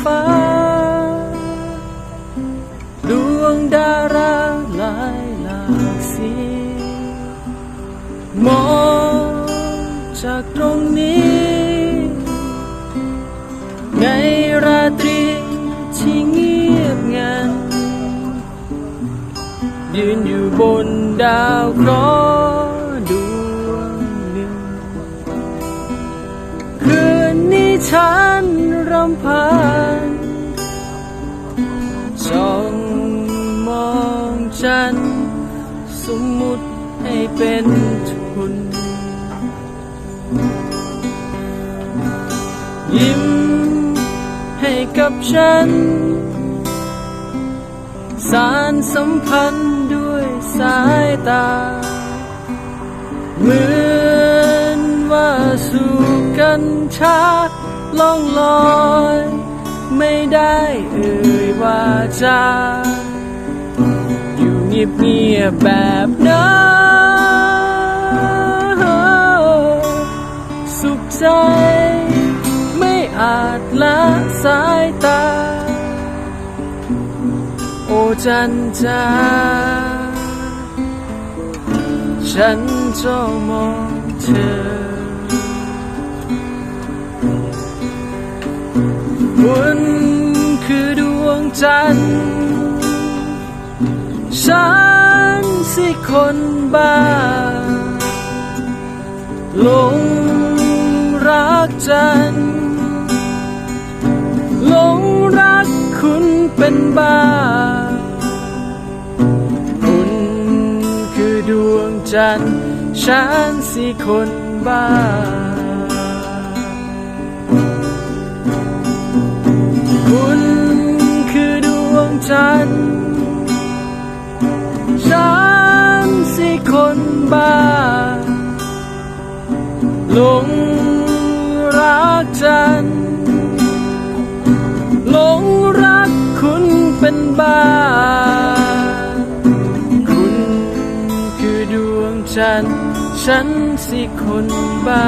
ฟ้า ดวงดาราหลายหลากสีมองจากตรงนี้ ในราตรีที่เงียบงันยืนอยู่บนดาวเคราะห์ ฉันรำพันจ้องมองฉัน สมมุติให้เป็นทุน ยิ้มให้กับฉัน สารสัมพันธ์ด้วยสายตา เหมือนว่าสู่กันช้า ล่องลอย ไม่ได้เอ่ยว่าจาอยู่เงียบเงียบแบบนั้นสุขใจ ไม่อาจละสายตา โอจันจาฉันจ้องมองเธอ จันทร์ฉันสิคนบ้าหลงรักจันทร์หลงรักคุณเป็นบ้า คุณคือดวงจันทร์ฉันสิคนบ้า คนบ้าหลงรักจันหลงรักคุณเป็นบ้า คุณคือดวงจันฉันสิคนบ้า